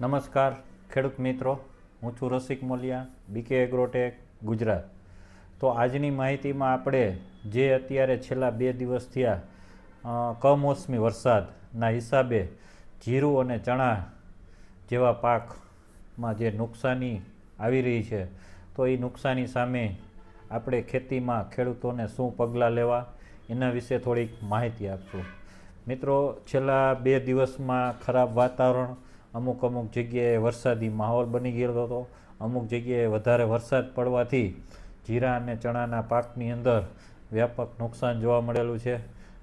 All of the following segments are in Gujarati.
નમસ્કાર, ખેડૂત મિત્રો. હું છું રસિક મોલિયા બીકે એગ્રોટેક ગુજરાત. તો આજની માહિતીમાં આપણે જે અત્યારે છેલ્લા બે દિવસ થયા કમોસમી વરસાદના હિસાબે જીરું અને ચણા જેવા પાકમાં જે નુકસાની આવી રહી છે, તો એ નુકસાની સામે આપણે ખેતીમાં ખેડૂતોને શું પગલાં લેવા, એના વિશે થોડીક માહિતી આપશું. મિત્રો, છેલ્લા બે દિવસમાં ખરાબ વાતાવરણ અમુક અમુક જગ્યાએ વરસાદી માહોલ બની ગયેલો હતો. અમુક જગ્યાએ વધારે વરસાદ પડવાથી જીરા અને ચણાના પાકની અંદર વ્યાપક નુકસાન જોવા મળેલું છે.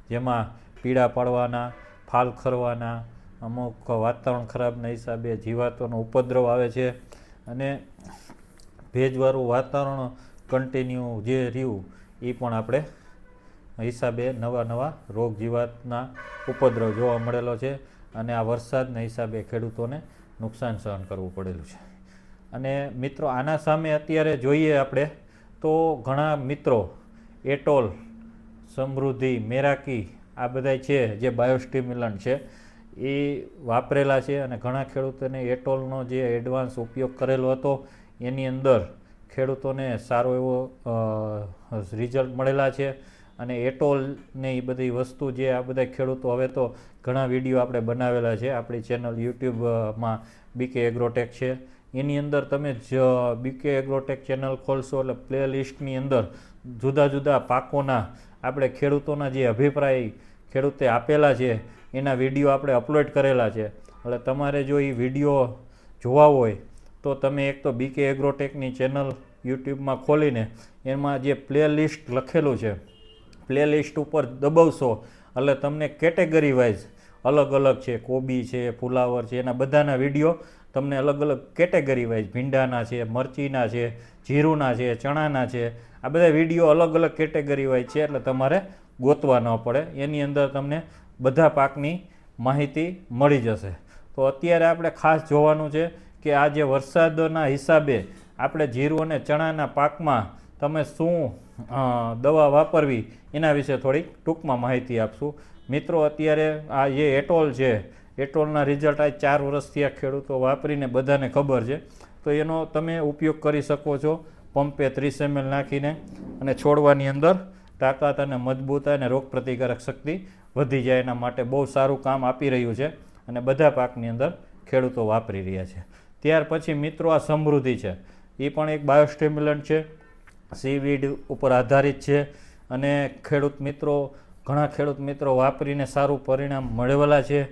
જેમાં પીળા પાડવાના, ફાલ ખરવાના, અમુક વાતાવરણ ખરાબના હિસાબે જીવાતોનો ઉપદ્રવ આવે છે અને ભેજવાળું વાતાવરણ કન્ટિન્યુ જે રહ્યું એ પણ આપણે હિસાબે નવા નવા રોગ જીવાતના ઉપદ્રવ જોવા મળેલો છે. અને આ વરસાદના હિસાબે ખેડૂતોને નુકસાન સહન કરવું પડેલું છે. અને મિત્રો, આના સામે અત્યારે જોઈએ આપણે તો ઘણા મિત્રો, એટોલ, સમૃદ્ધિ, મેરાકી, આ બધાય છે જે બાયોસ્ટિમ્યુલન્ટ છે, એ વાપરેલા છે અને ઘણા ખેડૂતોને એટોલનો જે એડવાન્સ ઉપયોગ કરેલો હતો, એની અંદર ખેડૂતોને સારો એવો રિઝલ્ટ મળેલા છે. અને એટોલ ને એ બધી વસ્તુ જે આ બધા ખેડૂતો, હવે તો ઘણા વીડિયો આપણે બનાવેલા છે. આપણી ચેનલ યુટ્યુબમાં બીકે એગ્રોટેક છે. એની અંદર તમે જ બીકે એગ્રોટેક ચેનલ ખોલશો એટલે પ્લે લિસ્ટની અંદર જુદા જુદા પાકોના આપણે ખેડૂતોના જે અભિપ્રાય ખેડૂતે આપેલા છે, એના વીડિયો આપણે અપલોડ કરેલા છે. એટલે તમારે જો એ વીડિયો જોવા હોય, તો તમે એક તો બીકે એગ્રોટેકની ચેનલ યુટ્યુબમાં ખોલીને એમાં જે પ્લે લિસ્ટ લખેલું છે પ્લે લિસ્ટ ઉપર દબાવશો, એટલે તમને કેટેગરી વાઇઝ અલગ અલગ છે, કોબી છે, ફુલાવર છે, એના બધાના વીડિયો તમને અલગ અલગ કેટેગરી વાઇઝ, ભીંડાના છે, મરચીના છે, જીરુના છે, ચણાના છે, આ બધા વીડિયો અલગ અલગ કેટેગરી વાઇઝ છે, એટલે તમારે ગોતવા ન પડે. એની અંદર તમને બધા પાકની માહિતી મળી જશે. તો અત્યારે આપણે ખાસ જોવાનું છે કે આ જે વરસાદના હિસાબે આપણે જીરું અને ચણાના પાકમાં તમે શું દવા વાપરવી, એના વિશે થોડીક ટૂંકમાં માહિતી આપશું. મિત્રો, અત્યારે આ જે એટોલ છે, એટોલના રિઝલ્ટ આ ચાર વર્ષથી આ ખેડૂતો વાપરીને બધાને ખબર છે. તો એનો તમે ઉપયોગ કરી શકો છો પંપે ત્રીસ એમએલ નાખીને અને છોડવાની અંદર તાકાત અને મજબૂતાઈ અને રોગપ્રતિકારક શક્તિ વધી જાય એના માટે બહુ સારું કામ આપી રહ્યું છે અને બધા પાકની અંદર ખેડૂતો વાપરી રહ્યા છે. ત્યાર પછી મિત્રો, આ સમૃદ્ધિ છે. એ પણ એક બાયોસ્ટિમ્યુલન્ટ છે. સીવીડ ઉપર આધારિત છે અને ખેડૂત મિત્રો, ઘણા ખેડૂત મિત્રો વાપરીને સારું પરિણામ મળેલા છે.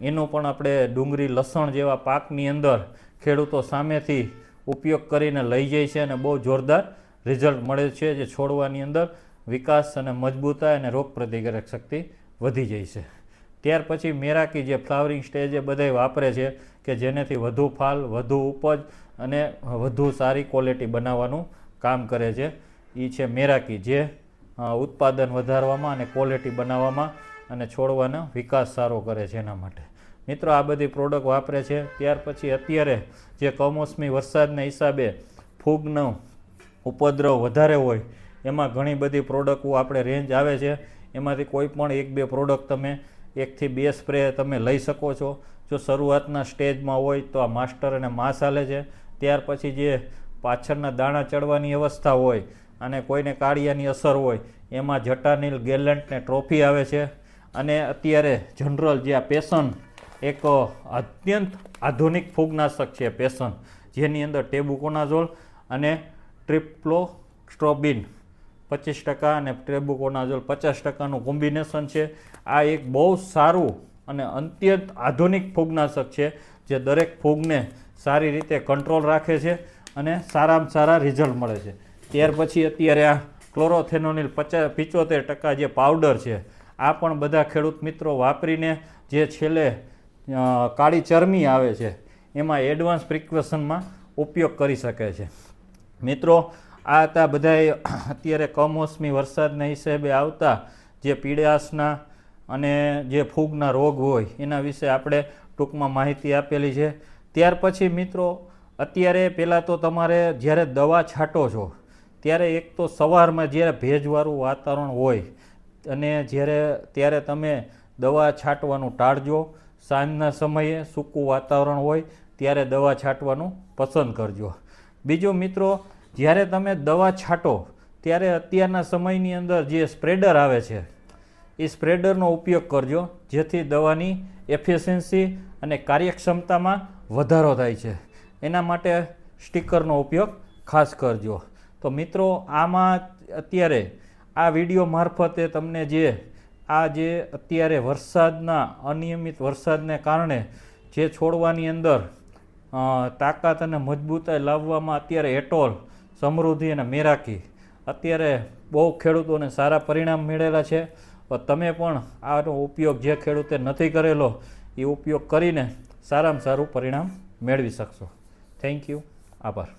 એનું પણ આપણે ડુંગળી લસણ જેવા પાકની અંદર ખેડૂતો સામેથી ઉપયોગ કરીને લઈ જાય છે અને બહુ જોરદાર રિઝલ્ટ મળે છે જે છોડવાની અંદર વિકાસ અને મજબૂતાઈ અને રોગ પ્રતિકારક શક્તિ વધી જાય છે. ત્યાર પછી મેરાકી જે ફ્લાવરિંગ સ્ટેજે બધાય વાપરે છે કે જેનેથી વધુ ફાલ, વધુ ઉપજ અને વધુ સારી ક્વોલિટી બનાવવાનું કામ કરે છે. એ છે મેરાકી, જે ઉત્પાદન વધારવામાં અને ક્વોલિટી બનાવવામાં અને છોડવાનો વિકાસ સારો કરે છે એના માટે. મિત્રો, આ બધી પ્રોડક્ટ વાપરે છે. ત્યાર પછી અત્યારે જે કમોસમી વરસાદના હિસાબે ફૂગનો ઉપદ્રવ વધારે હોય, એમાં ઘણી બધી પ્રોડક્ટો આપણે રેન્જ આવે છે. એમાંથી કોઈ પણ એક બે પ્રોડક્ટ તમે એકથી બે સ્પ્રે તમે લઈ શકો છો. જો શરૂઆતના સ્ટેજમાં હોય તો આ માસ્ટર અને માસ હાલે છે. ત્યાર પછી જે પાછળના દાણા ચડવાની અવસ્થા હોય અને કોઈને કાળિયાની અસર હોય, એમાં જટાનીલ ગેલેન્ટને ટ્રોફી આવે છે. અને અત્યારે જનરલ જે આ પેશન એક અત્યંત આધુનિક ફૂગનાશક છે પેશન જેની અંદર ટેબુકોનાઝોલ અને ટ્રિપ્લોસ્ટ્રોબિન પચીસ ટકા અને ટ્રેબુકોનાઝોલ પચાસ ટકાનું કોમ્બિનેશન છે. આ એક બહુ સારું અને અત્યંત આધુનિક ફૂગનાશક છે, જે દરેક ફૂગને સારી રીતે કંટ્રોલ રાખે છે. અને સારામાં સારા રિઝલ્ટ મળે છે. ત્યાર પછી અત્યારે આ ક્લોરોથેનોનિલ પચાસ પિચોતેર ટકા જે પાવડર છે, આ પણ બધા ખેડૂત મિત્રો વાપરીને જે છેલ્લે કાળી ચરમી આવે છે, એમાં એડવાન્સ પ્રિક્વેશનમાં ઉપયોગ કરી શકે છે. મિત્રો, આ હતા બધાય અત્યારે કમોસમી વરસાદના હિસાબે આવતા જે પીડાસના અને જે ફૂગના રોગ હોય, એના વિશે આપણે ટૂંકમાં માહિતી આપેલી છે. ત્યાર પછી મિત્રો અત્યારે પહેલાં તો તમારે જ્યારે દવા છાંટો છો, ત્યારે એક તો સવારમાં જ્યારે ભેજવાળું વાતાવરણ હોય અને જ્યારે ત્યારે તમે દવા છાંટવાનું ટાળજો, સાંજના સમયે સૂકું વાતાવરણ હોય ત્યારે દવા છાંટવાનું પસંદ કરજો. બીજું મિત્રો, જ્યારે તમે દવા છાંટો, ત્યારે અત્યારના સમયની અંદર જે સ્પ્રેડર આવે છે, એ સ્પ્રેડરનો ઉપયોગ કરજો, જેથી દવાની એફિશિયન્સી અને કાર્યક્ષમતામાં વધારો થાય છે. એના માટે સ્ટીકરનો ઉપયોગ ખાસ કરજો. તો મિત્રો, આમાં અત્યારે આ વીડિયો મારફતે તમને જે, આ જે અત્યારે વરસાદના, અનિયમિત વરસાદને કારણે જે છોડવાની અંદર તાકાત અને મજબૂતાઈ લાવવામાં અત્યારે એટોલ, સમૃદ્ધિ અને મેરાકી અત્યારે બહુ ખેડૂતોને સારા પરિણામ મેળેલા છે. તમે પણ આનો ઉપયોગ જે ખેડૂતે નથી કરેલો, એ ઉપયોગ કરીને સારામાં સારું પરિણામ મેળવી શકશો. થેન્ક યુ આભાર